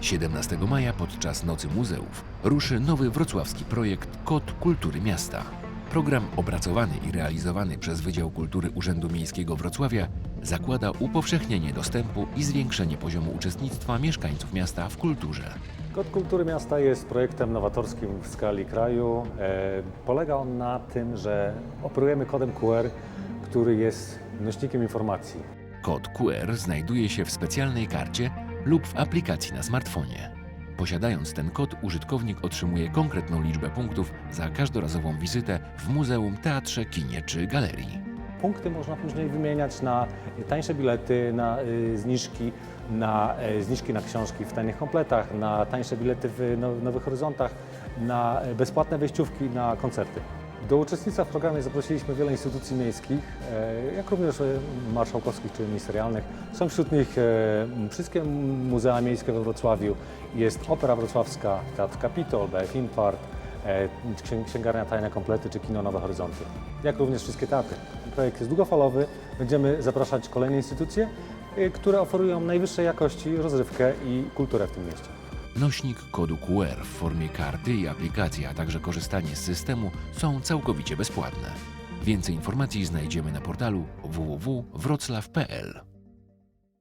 17 maja podczas Nocy Muzeów ruszy nowy wrocławski projekt Kod Kultury Miasta. Program opracowany i realizowany przez Wydział Kultury Urzędu Miejskiego Wrocławia zakłada upowszechnienie dostępu i zwiększenie poziomu uczestnictwa mieszkańców miasta w kulturze. Kod Kultury Miasta jest projektem nowatorskim w skali kraju. E, polega on na tym, że operujemy kodem QR, który jest nośnikiem informacji. Kod QR znajduje się w specjalnej karcie lub w aplikacji na smartfonie. Posiadając ten kod, użytkownik otrzymuje konkretną liczbę punktów za każdorazową wizytę w muzeum, teatrze, kinie czy galerii. Punkty można później wymieniać na tańsze bilety, na y, zniżki, na y, zniżki na książki w tanich kompletach, na tańsze bilety w Now- Nowych Horyzontach, na y, bezpłatne wejściówki na koncerty. Do uczestnictwa w programie zaprosiliśmy wiele instytucji miejskich, e, jak również e, marszałkowskich czy ministerialnych. Są wśród nich e, wszystkie muzea miejskie we Wrocławiu. Jest Opera Wrocławska, Teatr Kapitol, BF Impart, księ- Księgarnia Tajne Komplety czy Kino Nowe Horyzonty, jak również wszystkie teatry. Projekt jest długofalowy, będziemy zapraszać kolejne instytucje, które oferują najwyższej jakości rozrywkę i kulturę w tym mieście. Nośnik kodu QR w formie karty i aplikacji, a także korzystanie z systemu są całkowicie bezpłatne. Więcej informacji znajdziemy na portalu www.wroclaw.pl.